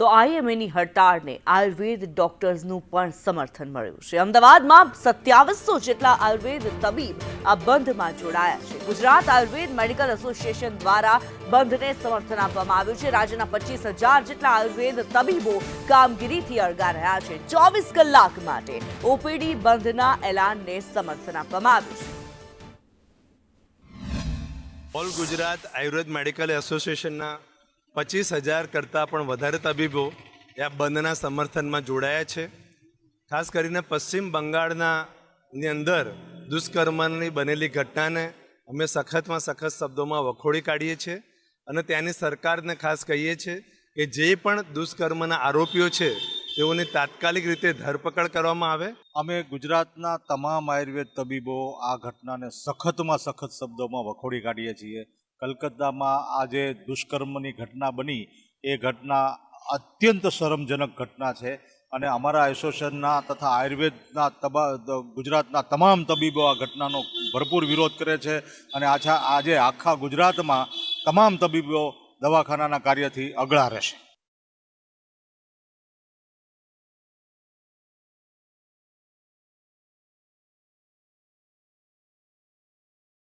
તો આઈએમએની હડતાળને આયુર્વેદ ડોક્ટર્સનું પણ સમર્થન મળ્યું છે. અમદાવાદમાં સત્યાવીસો જેટલા આયુર્વેદ તબીબ આ બંધમાં જોડાયા છે. ગુજરાત આયુર્વેદ મેડિકલ એસોસિએશન દ્વારા બંધને સમર્થન આપવામાં આવ્યું છે. રાજ્યના પચીસ હજાર જેટલા આયુર્વેદ તબીબો કામગીરીથી અળગા રહ્યા છે. ચોવીસ કલાક માટે ઓપીડી બંધના એલાનને સમર્થન આપવામાં આવ્યું છે. ઓલ ગુજરાત આયુર્વેદ મેડિકલ એસોસિએશનના પચીસ હજાર કરતાં પણ વધારે તબીબો એ આ બંધના સમર્થનમાં જોડાયા છે. ખાસ કરીને પશ્ચિમ બંગાળના ની અંદર દુષ્કર્મની બનેલી ઘટનાને અમે સખતમાં સખત શબ્દોમાં વખોડી કાઢીએ છીએ અને ત્યાંની સરકારને ખાસ કહીએ છીએ કે જે પણ દુષ્કર્મના આરોપીઓ છે, તેઓની તાત્કાલિક રીતે ધરપકડ કરવામાં આવે. અમે ગુજરાતના તમામ આયુર્વેદ તબીબો આ ઘટનાને સખતમાં સખત શબ્દોમાં વખોડી કાઢીએ છીએ. કલકત્તામાં આ જે દુષ્કર્મની ઘટના બની. એ ઘટના અત્યંત શરમજનક ઘટના છે અને અમારા એસોસિએશનના તથા આયુર્વેદના તબા, ગુજરાતના તમામ તબીબો આ ઘટનાનો ભરપૂર વિરોધ કરે છે અને આછા, આજે આખા ગુજરાતમાં તમામ તબીબો દવાખાનાના કાર્યથી અગળા રહેશે.